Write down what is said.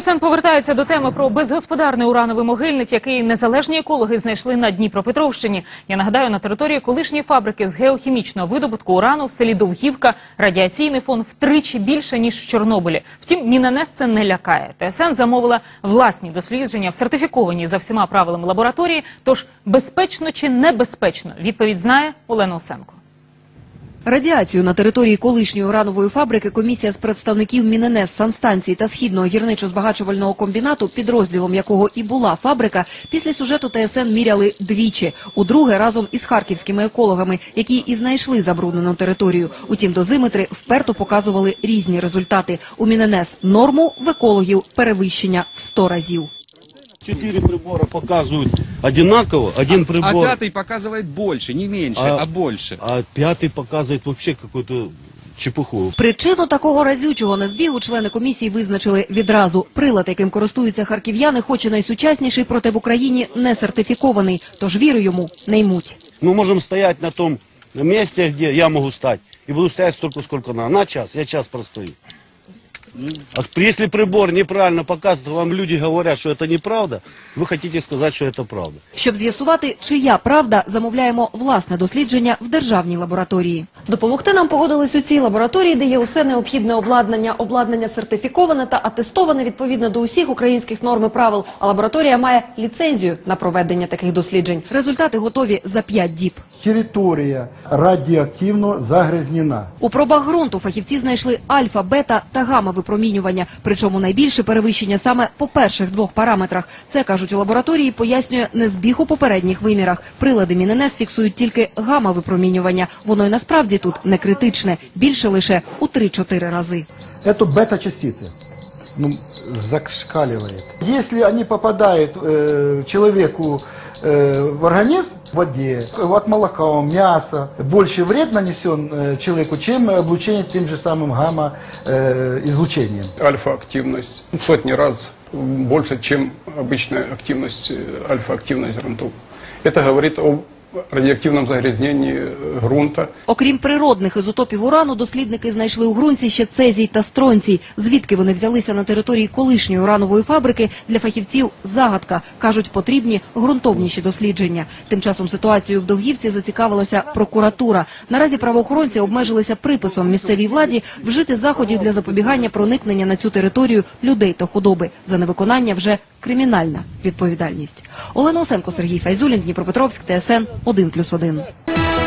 ТСН повертається до теми про безгосподарний урановий могильник, який незалежні екологи знайшли на Дніпропетровщині. Я нагадаю, на території колишньої фабрики з геохімічного видобутку урану в селі Довгівка радіаційний фон втричі більше ніж в Чорнобилі. Втім, Мінанес це не лякає. ТСН замовила власні дослідження в сертифікованій за всіма правилами лабораторії. Тож безпечно чи небезпечно? Відповідь знає Олена Осенко. Радіацію на території колишньої уранової фабрики комісія з представників Міненес, санстанції та східного гірничо-збагачувального комбінату, підрозділом якого і була фабрика, після сюжету ТСН міряли двічі. Удруге разом із харківськими екологами, які і знайшли забруднену територію. Утім, дозиметри вперто показували різні результати. У Міненес норму в екологів перевищення в 100 разів. Четыре прибора показывают одинаково, один А прибор, пятый показывает больше, не меньше, А- а, больше. а пятый показывает вообще какую-то чепуху. Причину такого разючого незбігу члени комісії визначили відразу. Прилад, яким користуються харків'яни, хоч і найсучасніший, проте в Україні не сертифікований, тож віри йому не ймуть. Мы можем стоять на том месте, где я могу стать, и буду стоять столько, сколько надо. На час, я час простою. А если прибор неправильно показывает, вам люди говорят, что это неправда, вы хотите сказать, что это правда. Щоб з'ясувати, чия правда, замовляємо власне дослідження в державній лабораторії. Допомогти нам погодились у цій лабораторії, де є усе необхідне обладнання. Обладнання сертифіковане та атестоване відповідно до усіх українських норм і правил. А лабораторія має ліцензію на проведення таких досліджень. Результати готові за 5 діб. Територія радіоактивно загрязнена. У пробах ґрунту фахівці знайшли альфа, бета та гамма випромінювання. Причому найбільше перевищення саме по перших двох параметрах. Це кажуть у лабораторії, пояснює не збіг у попередніх вимірах. Прилади Міненес фіксують тільки гамма випромінювання. Воно й насправді тут не критичне, більше лише у 3-4 рази. Это бета-частицы Ну, зашкаливает. Если они попадают э, человеку э, в организм, в воде, от молока, мяса, больше вред нанесен э, человеку, чем облучение тем же самым гамма-излучением. альфа-активность в сотни раз больше, чем обычная активность, э, альфа-активность грунтов. Это говорит о радиоактивном загрязнении э, грунта. Окрім природних ізотопів урану, дослідники знайшли у ґрунті ще цезій та стронцій. Звідки вони взялися на території колишньої уранової фабрики, для фахівців загадка. Кажуть, потрібні ґрунтовніші дослідження. Тим часом ситуацію в Довгівці зацікавилася прокуратура. Наразі правоохоронці обмежилися приписом місцевій владі вжити заходів для запобігання проникнення на цю територію людей та худоби. За невиконання вже кримінальна відповідальність. Олена Осенко, Сергій Файзулін, Дніпропетровськ, ТСН 1+,1.